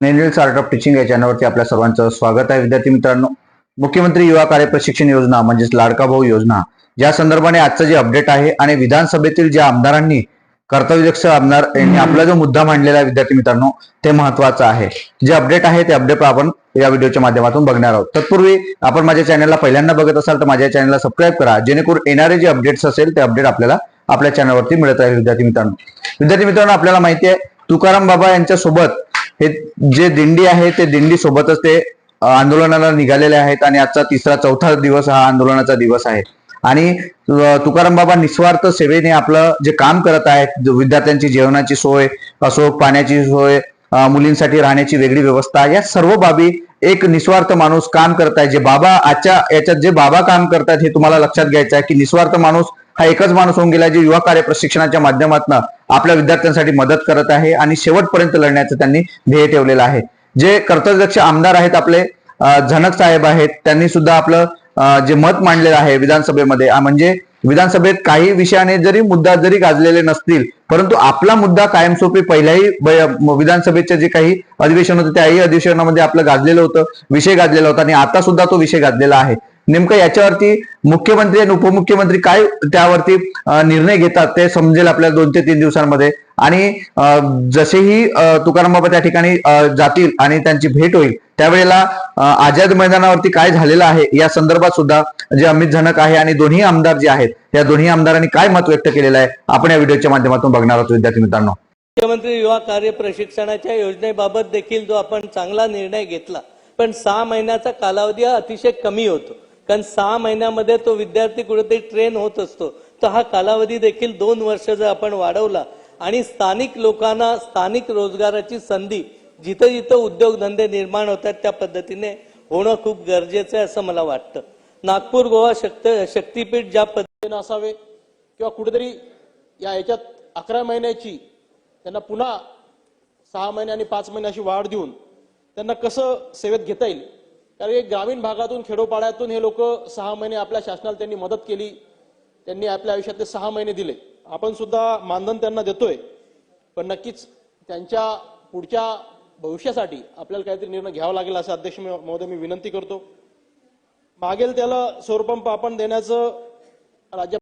नेनल art of teaching या चॅनलवरती आपल्या सर्वांचं स्वागत आहे. विद्यार्थी मित्रांनो मुख्यमंत्री युवा कार्य प्रशिक्षण योजना म्हणजेच लाडका भाऊ योजना या संदर्भाने आजचं जे अपडेट आहे आणि विधानसभेतील ज्या आमदारांनी कर्तव्यदक्ष आमदार यांनी आपला जो मुद्दा मांडलेला आहे विद्यार्थी मित्रांनो ते महत्वाचं आहे. जे अपडेट आहे ते अपडेट आपण या व्हिडिओच्या माध्यमातून बघणार आहोत. तत्पूर्वी आपण माझ्या चॅनलला पहिल्यांदा बघत असाल तर माझ्या चॅनलला सबस्क्राईब करा जेणेकरून येणारे जे अपडेट्स असेल ते अपडेट आपल्याला आपल्या चॅनलवरती मिळत राहील. विद्यार्थी मित्रांनो विद्यार्थी मित्रांनो आपल्याला माहिती आहे तुकाराम बाबा यांच्या सोबत हे जे दिंडी आहे ते दिंडी सोबतच ते आंदोलनाला निघालेले आहेत आणि आजचा तिसरा चौथा दिवस हा आंदोलनाचा दिवस आहे. आणि तुकाराम बाबा निस्वार्थ सेवेने आपलं जे काम करत आहेत जो विद्यार्थ्यांची जेवणाची सोय असो पाण्याची सोय मुलींसाठी राहण्याची वेगळी व्यवस्था या सर्व बाबी एक निस्वार्थ माणूस काम करत आहे. जे बाबा आजच्या याच्यात जे बाबा काम करतात हे तुम्हाला लक्षात घ्यायचं आहे की निस्वार्थ माणूस हा एकच माणूस होऊन गेला जे युवा कार्य प्रशिक्षणाच्या माध्यमातून आपल्या विद्यार्थ्यांसाठी मदत करत आहे आणि शेवटपर्यंत लढण्याचं त्यांनी ध्येय ठेवलेलं आहे. जे कर्तव्यक्ष आमदार आहेत आपले झनक साहेब आहेत त्यांनी सुद्धा आपलं जे मत मांडलेलं आहे विधानसभेमध्ये म्हणजे विधानसभेत काही विषयाने जरी मुद्दा जरी गाजलेले नसतील परंतु आपला मुद्दा कायमस्वरूपी पहिल्याही विधानसभेचे जे काही अधिवेशन होते त्याही अधिवेशनामध्ये आपलं गाजलेलं होतं विषय गाजलेला होता आणि आता सुद्धा तो विषय गाजलेला आहे. नेमकं याच्यावरती मुख्यमंत्री आणि उपमुख्यमंत्री काय त्यावरती निर्णय घेतात ते समजेल आपल्याला दोन ते तीन दिवसांमध्ये. आणि जसेही तुकाराम बाबा त्या ठिकाणी जातील आणि त्यांची भेट होईल त्यावेळेला आझाद मैदानावरती काय झालेलं आहे या संदर्भात सुद्धा जे अमित झनक आहे आणि दोन्ही आमदार जे आहेत या दोन्ही आमदारांनी काय मत व्यक्त केलेलं आहे आपण या व्हिडिओच्या माध्यमातून बघणार आहोत विद्यार्थी मित्रांनो. मुख्यमंत्री युवा कार्य प्रशिक्षणाच्या योजनेबाबत देखील जो आपण चांगला निर्णय घेतला पण सहा महिन्याचा कालावधी हा अतिशय कमी होतो. कारण सहा महिन्यामध्ये तो विद्यार्थी कुठेतरी ट्रेन होत असतो. तर हा कालावधी देखील दोन वर्ष जर आपण वाढवला आणि स्थानिक लोकांना स्थानिक रोजगाराची संधी जिथं जिथं उद्योगधंदे निर्माण होतात त्या पद्धतीने होणं खूप गरजेचं आहे असं मला वाटतं. नागपूर गोवा शक्त शक्तीपीठ ज्या पद्धतीनं असावे किंवा कुठेतरी या याच्यात अकरा महिन्याची त्यांना पुन्हा सहा महिने आणि पाच महिने अशी वाढ देऊन त्यांना कसं सेवेत घेता येईल कारण एक ग्रामीण भागातून खेडोपाड्यातून हे लोक सहा महिने आपल्या शासनाला त्यांनी मदत केली. त्यांनी आपल्या आयुष्यातले सहा महिने दिले. आपण सुद्धा मानधन त्यांना देतोय पण नक्कीच त्यांच्या पुढच्या भविष्यासाठी आपल्याला काहीतरी निर्णय घ्यावा लागेल असं अध्यक्ष महोदय मी विनंती करतो. मागेल त्याला सौरपंप आपण देण्याचं राज्य